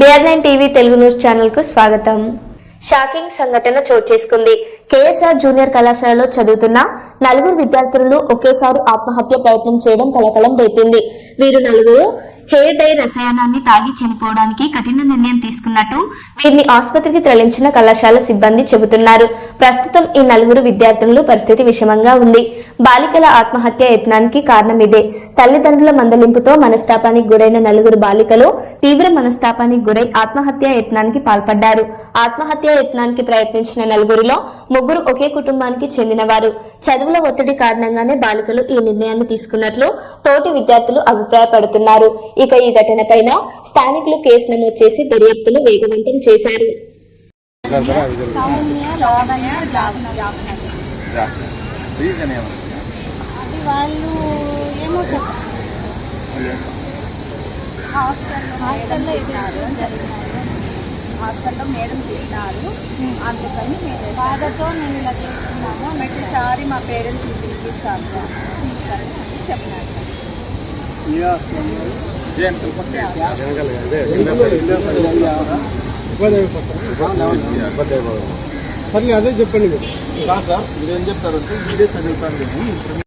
BR nine TV Telugu news ఛానల్కు స్వాగతం. Shocking సంఘటన చోటు చేసుకుంది. కేఎస్ఆర్ జూనియర్ కళాశాలలో చదువుతున్న నలుగురు విద్యార్థులు ఒకేసారి ఆత్మహత్య ప్రయత్నం చేయడం కలకలం రేపింది. వీరు నలుగురు హెయిర్ డై రసాయనాన్ని తాగి చనిపోవడానికి కఠిన నిర్ణయం తీసుకున్నట్టు వీరిని ఆసుపత్రికి తరలించిన కళాశాల సిబ్బంది చెబుతున్నారు. ప్రస్తుతం ఈ నలుగురు విద్యార్థులు పరిస్థితి విషమంగా ఉంది. బాలికల ఆత్మహత్య యత్నానికి కారణం ఇదే. తల్లిదండ్రుల మందలింపుతో మనస్తాపానికి గురైన నలుగురు బాలికలు తీవ్ర మనస్తాపానికి గురై ఆత్మహత్య యత్నానికి పాల్పడ్డారు. ఆత్మహత్య యత్నానికి ప్రయత్నించిన నలుగురిలో ముగ్గురు ఒకే కుటుంబానికి చెందినవారు. చదువుల ఒత్తిడి కారణంగానే బాలికలు ఈ నిర్ణయాన్ని తీసుకున్నట్లు తోటి విద్యార్థులు అభిప్రాయపడుతున్నారు. ఇక ఈ ఘటనపైన స్థానికులు కేసు నమోదు చేసి దర్యాప్తును వేగవంతం చేశారు. వాళ్ళు ఏమో హాస్టల్లో మేడం తిట్టినారు అందుకని మేము బాధతో నేను ఇలా చేస్తున్నాము ప్రతిసారి మా పేరెంట్స్ని పిలిపిస్తాను తీసుకొని అని చెప్పినారు సరే అదే చెప్పండి మీరు. సార్ మీరేం చెప్తారంటే మీరే చదువుతాను